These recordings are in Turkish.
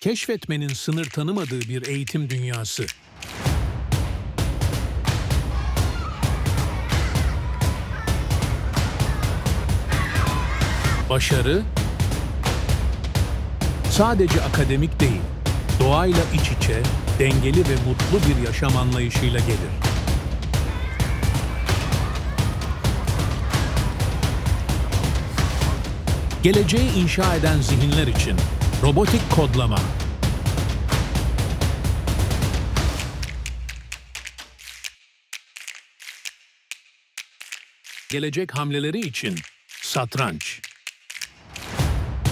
Keşfetmenin sınır tanımadığı bir eğitim dünyası. Başarı sadece akademik değil, doğayla iç içe, dengeli ve mutlu bir yaşam anlayışıyla gelir. Geleceği inşa eden zihinler için robotik kodlama. Gelecek hamleleri için satranç.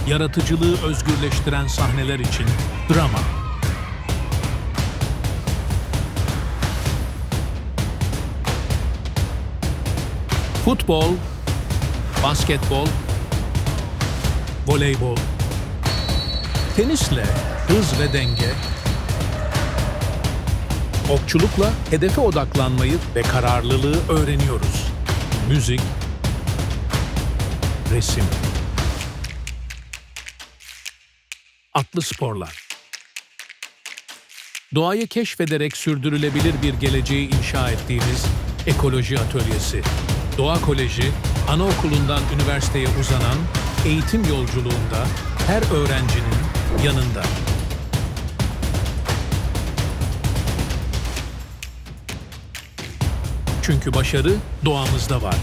Yaratıcılığı özgürleştiren sahneler için drama. Futbol, basketbol, voleybol, tenisle hız ve denge, okçulukla hedefe odaklanmayı ve kararlılığı öğreniyoruz. Müzik, resim, atlı sporlar. Doğayı keşfederek sürdürülebilir bir geleceği inşa ettiğimiz ekoloji atölyesi. Doğa Koleji, anaokulundan üniversiteye uzanan eğitim yolculuğunda her öğrencinin yanında. Çünkü başarı doğamızda var.